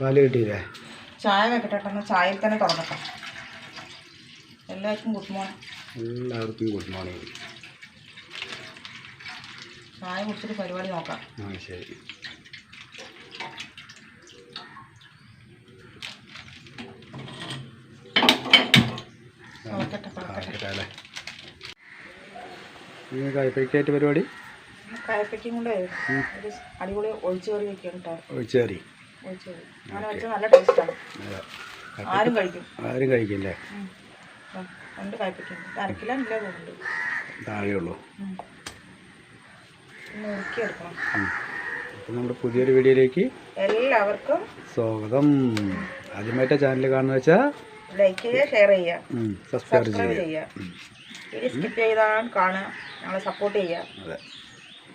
പാൽ കിട്ടിയില്ലേ? ചായ വെക്കട്ടെ ചായയിൽ തന്നെ തുറക്കട്ടെ. എല്ലാവർക്കും ഗുഡ് മോർണിംഗ് എല്ലാവർക്കും ഗുഡ് മോർണിംഗ് ചായ കുടിച്ചിട്ട് പരിപാടി നോക്കാം. ആ ശരി. പരിപാടി? കായപ്പയ്ക്കും കൂടെ അടിപൊളി ഒഴിച്ചു കറി വെക്കാം കേട്ടോ ഒഴിച്ചേറി. ഒഴിച്ചു കറി അങ്ങനെ വെച്ചാൽ നല്ല ടേസ്റ്റാണ്. ആരും കഴിക്കും ആരും കഴിക്കില്ലേ? രണ്ട് അരക്കിലോ ഇല്ല തോന്നുന്നുണ്ട്. താഴെയുള്ളൂ. അപ്പം നമ്മുടെ പുതിയൊരു വീഡിയോയിലേക്ക് എല്ലാവർക്കും സ്വാഗതം. ആദ്യമായിട്ട് ചാനൽ കാണുന്ന വെച്ചാൽ ലൈക്ക് ചെയ്യുക ഷെയർ ചെയ്യുക. സബ്സ്ക്രൈബ് ചെയ്യുക. ചെയ്യുക. വീഡിയോ സ്കിപ്പ് ചെയ്താൽ കാണുക. ഞങ്ങളെ സപ്പോർട്ട് ചെയ്യുക. അതെ.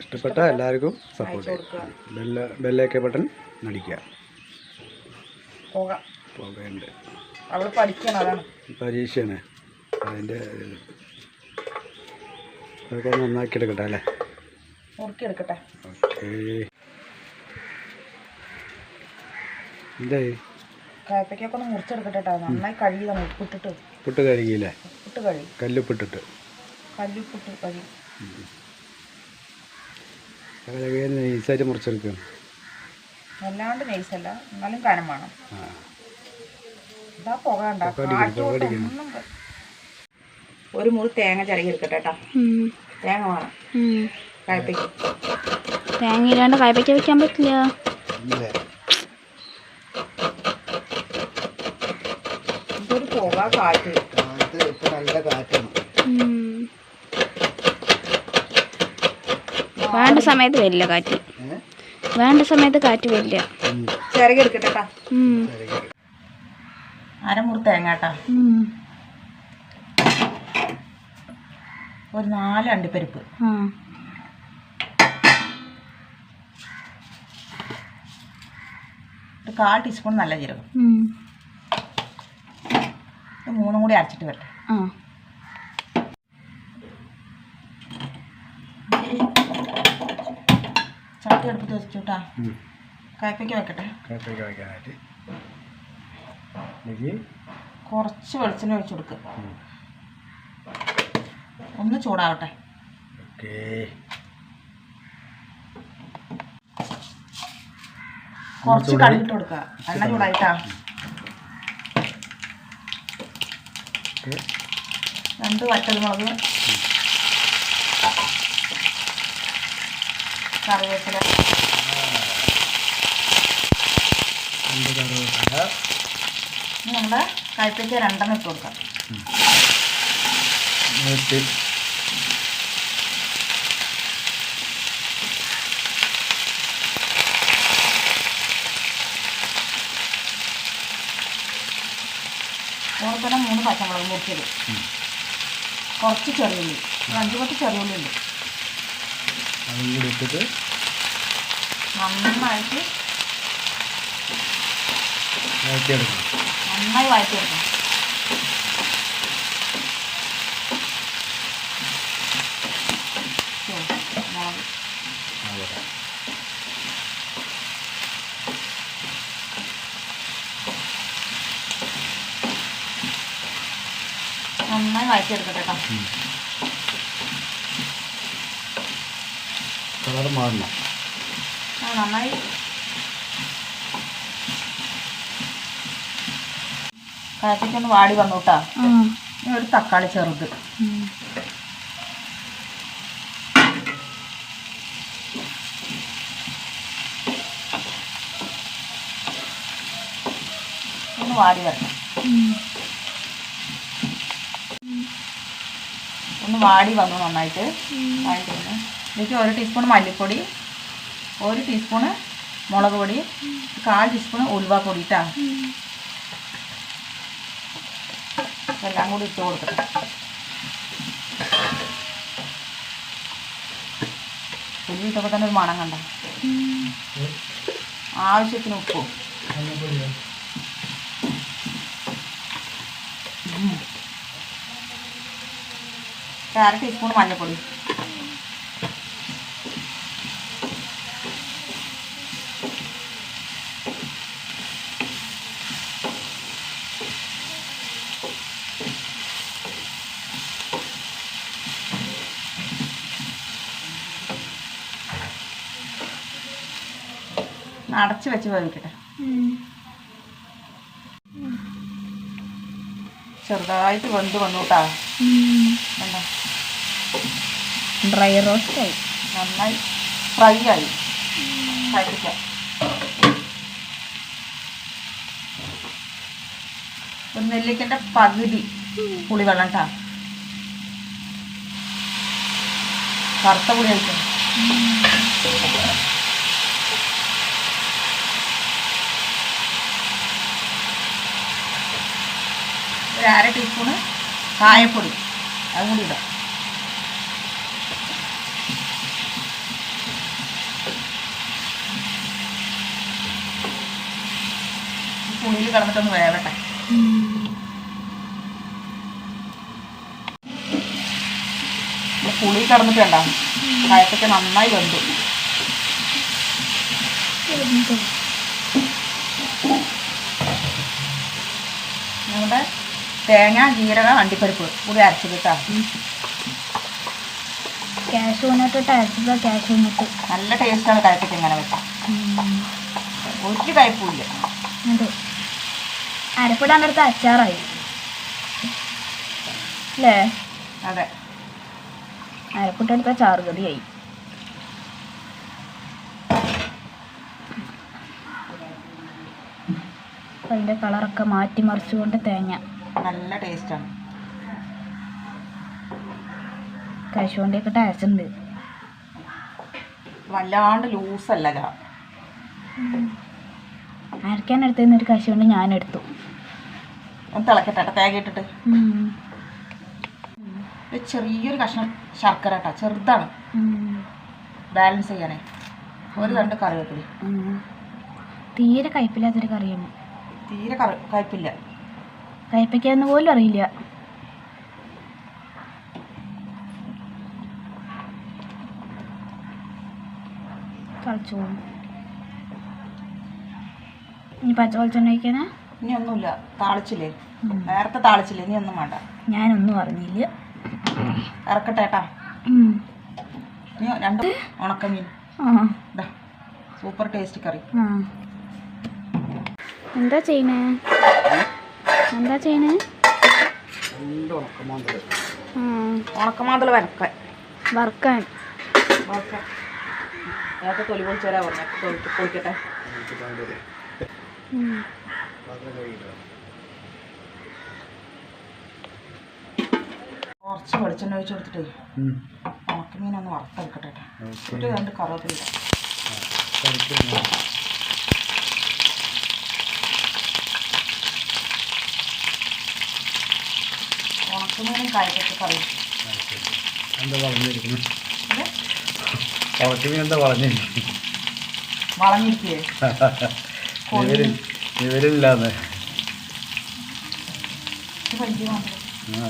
ഇഷ്ടപ്പെട്ട എല്ലാവർക്കും സപ്പോർട്ട് ചെയ്യാം ബെല്ല ബെല്ലൊക്കെ ബട്ടൺ നടിക്കുക പോകേണ്ട പരീക്ഷയാണ്. അതിന്റെ അതൊക്കെ നന്നാക്കി എടുക്കട്ടെ അല്ലേ? ഓക്കേ. എന്തായി കായപ്പയ്ക്കൊക്കെ ഒന്ന് മുറിച്ചെടുക്കട്ടെ കേട്ടോ നന്നായി ഉപ്പിട്ടിട്ട്. കഴുകിയില്ലേ? ഉപ്പിട്ട് കഴുകി. കല്ലുപ്പിട്ടിട്ട്. കല്ലുപ്പിട്ട് കഴുകി. കഴുകി നൈസായിട്ട് മുറിച്ചെടുക്കുക അല്ലാണ്ട് നൈസല്ല എന്നാലും കനം വേണം. ഇതാ പോകണ്ട പുകയടിക്കണം, പുകയടിക്കണം. ഒന്നും ക- ഒരു മുറി തേങ്ങ ചിരകി എടുക്കട്ടെ കേട്ടോ. തേങ്ങ വേണം. കായപ്പയ്ക്ക്. തേങ്ങ ഇല്ലാണ്ട് കയ്പയ്ക്ക വെക്കാൻ പറ്റില്ല. ഇതൊരു പുക കാറ്റ്. നല്ല കാറ്റാണ്. വേണ്ട സമയത്ത് വരില്ല കാറ്റ്. വേണ്ട സമയത്ത് കാറ്റ് വരില്ല. ചിരകി എടുക്കട്ടെ കേട്ടോ ഉം. അരമുറി തേങ്ങ ഒരു നാല് അണ്ടിപ്പരിപ്പ്. ഒരു കാൽ ടീസ്പൂൺ നല്ല ജീരകം. മൂന്നും കൂടി അരച്ചിട്ട് വരട്ടെ. ആ. എടുത്ത് അടുപ്പത്ത് വെച്ചു കേട്ടാ വെക്കട്ടെ. കാപ്പൊക്കെ വെക്കാനായിട്ട്. കുറച്ച് വെളിച്ചെണ്ണ ഒഴിച്ചു കൊടുക്കുക ഒന്ന് ചൂടാവട്ടെ. ഓക്കേ. കുറച്ച് കടുകിട്ട് കൊടുക്കുക എണ്ണ ചൂടായിട്ടാ. രണ്ട് വറ്റൽമുളക്. കറിവേപ്പില. രണ്ട് കറിവേപ്പില. ഇനി നമ്മുടെ കഴിപ്പിച്ച രണ്ടെണ്ണം ഇട്ട് കൊടുക്കാം. നൂറ്റി. മൂന്ന് പച്ചമുളക് മുറിച്ചത് കുറച്ച് ചെറിയുള്ളി. അഞ്ച് പത്ത് ചെറിയുള്ളി ഉണ്ട് അതും കൂടി ഇട്ടിട്ട് നന്നായിട്ട് വഴറ്റിയെടുക്കണം. നന്നായി വഴറ്റിയെടുക്കണം. നന്നായി വഴറ്റിയെടുക്കട്ടെ കേട്ടോ. കളർ മാറണം. നന്നായി. കാപ്പിക്കൊന്ന് വാടി വന്നു കേട്ടോ ഒരു തക്കാളി ചെറുത്. ഒന്ന് വാടി വരണം. ഒന്ന് വാടി വന്നു നന്നായിട്ട്. വാടി വന്നു. ഇതിലേക്ക് ഒരു ടീസ്പൂൺ മല്ലിപ്പൊടി ഒരു ടീസ്പൂൺ മുളക് പൊടി കാൽ ടീസ്പൂൺ ഉലുവാപ്പൊടി ഇട്ടാ എല്ലാം കൂടി ഇട്ട് കൊടുക്കട്ടെ ഉള്ളി ഇട്ടപ്പോൾ തന്നെ ഒരു മണം കണ്ട? ആവശ്യത്തിന് ഉപ്പും. അര ടീസ്പൂൺ മഞ്ഞൾപ്പൊടി അടച്ച് വെച്ച് വേവിക്കട്ടെ. ചെറുതായിട്ട് വെന്ത് വന്നു കേട്ടാ. ഡ്രൈ റോസ്റ്റ് ആയി. നന്നായി ഫ്രൈ ആയി. കഴിക്കാം. ഒരു നെല്ലിക്കന്റെ പകുതി പുളിവെള്ളം കേട്ടാ കറുത്ത പുളി കഴിക്കും ഒരു അര ടീസ്പൂണ് കായപ്പൊടി. അതും കൂടി ഇടാം. പുളിയിൽ കിടന്നിട്ടൊന്ന് വേവട്ടെ. പുളി കിടന്നിട്ട് വേണ്ട കായത്തൊക്കെ നന്നായി വെന്തു. നമ്മുടെ തേങ്ങ ജീരകം അണ്ടിപ്പരിപ്പ്. കൂടി അരച്ചത് കേട്ടോ ക്യാഷ് ടേസ്റ്റ് അരച്ചത് ക്യാഷ് വന്നിട്ട് നല്ല ടേസ്റ്റാണ് കായത്തൊക്കെ ഇങ്ങനെ വെക്കാം ഒരു കയ്പുമില്ല അതെ. അരപ്പിടാൻ അച്ചാറായി. അല്ലേ അതെ. അരപ്പിട്ടെടുത്ത ചാറുകറിയായി അതിന്റെ അതിന്റെ കളറൊക്കെ മാറ്റി മറിച്ചുകൊണ്ട് തേങ്ങ. നല്ല ടേസ്റ്റാണ്. കശുവണ്ടിയൊക്കെ ടേസ്റ്റ് ഉണ്ട് വല്ലാണ്ട് ലൂസല്ല ഇതാ. അരക്കാൻ എടുത്തുന്ന ഒരു കശുവണ്ടി ഞാൻ എടുത്തു തിളക്കട്ടെ കേട്ടോ, തേങ്ങ ഇട്ടിട്ട്. ഒരു ചെറിയൊരു കഷ്ണം ശർക്കര കേട്ടോ ചെറുതാണ്. ബാലൻസ് ചെയ്യാനേ. ഒരു രണ്ട് കറിവേപ്പില. തീരെ കയ്പില്ലാത്തൊരു കറിയാണ്. തീരെ കറി കയ്പില്ല. കയ്പയ്ക്കാന്ന് പോലും അറിയില്ല. തളിച്ചു പോകും ഇനി പച്ച വെളിച്ചെണ്ണ ഒഴിക്കാനാ? ഇനി ഒന്നുമില്ല. താളിച്ചില്ലേ? നേരത്തെ താളിച്ചില്ലേ? ഇനി ഒന്നും വേണ്ട. ഞാനൊന്നും അറിഞ്ഞില്ല. ഇറക്കട്ടെ ഏട്ടാ. ഇനി രണ്ട് ഉണക്കമീൻ. ഇതാ സൂപ്പർ ടേസ്റ്റ് കറി. എന്താ ചെയ്യണേ? എന്താ ചെയ്യണേ? ഉണക്കമാന്തൽ വരക്കാൻ. വറുക്കാൻ. തൊലി പൊളിച്ച് പറഞ്ഞ. പൊളിക്കട്ടെ. കുറച്ച് വെളിച്ചെണ്ണ ഒഴിച്ച് കൊടുത്തിട്ട് ഉണക്കമീൻ ഒന്ന് വറുത്തെടുക്കട്ടെ രണ്ട് കറിവേപ്പില ഉണക്കമീനും കായ്ക്കൊക്കെ കറി എന്താ വളഞ്ഞിരിക്കുന്നു? ഉണക്കമീൻ എന്താ വളഞ്ഞിരിക്കുന്നു? വളഞ്ഞിരിക്കേ? മാത്രം. ആ.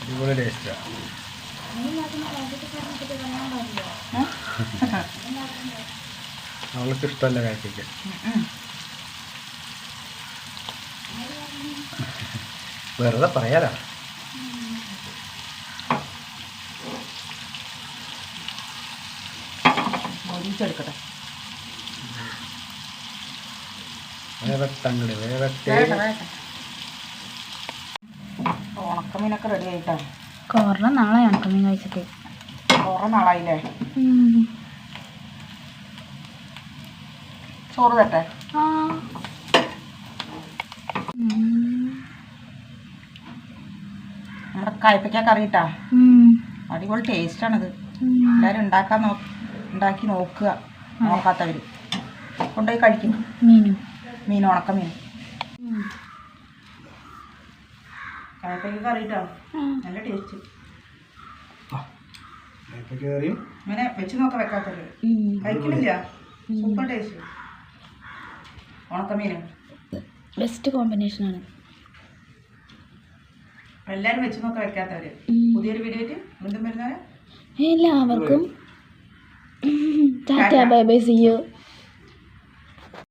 അടിപൊളി ടേസ്റ്റാ. ഏ? അവൾക്ക് ഇഷ്ടമല്ല ഉം. വെറുതെ പറയാലാ വേവട്ടെ. വേഗം, വേഗം. ഉണക്കമീനൊക്കെ റെഡി ആയിട്ടാ കുറേ കേട്ടോ ഉണക്കമീൻ കഴിച്ചിട്ട്. കുറേ നാളായില്ലേ? ചോറ് തട്ടെ? ആ. നമ്മുടെ കയ്പയ്ക്ക കറി ഇട്ടാ അടിപൊളി ടേസ്റ്റാണിത്. എല്ലാവരും ഉണ്ടാക്കാൻ നോ ഉണ്ടാക്കി നോക്കുക. നോക്കാത്തവർ കൊണ്ടുപോയി കഴിക്കും. മീനും. മീൻ ഉണക്കമീൻ. ഉം. കയ്പയ്ക്ക കറി നല്ല ടേസ്റ്റ്. കയറിയും ഇങ്ങനെ വെച്ച് നോക്കാൻ വെക്കാത്തത്. കഴിക്കുന്നില്ല സൂപ്പർ ടേസ്റ്റ്. ഉണക്കമീൻ ബെസ്റ്റ് കോമ്പിനേഷനാണ് എല്ലാവരും വെച്ച് നോക്കാൻ വെക്കാത്തവര്. പുതിയൊരു വീഡിയോ ആയിട്ട് വീണ്ടും വരുന്നവരെ. എല്ലാവർക്കും. Tata bye bye see you.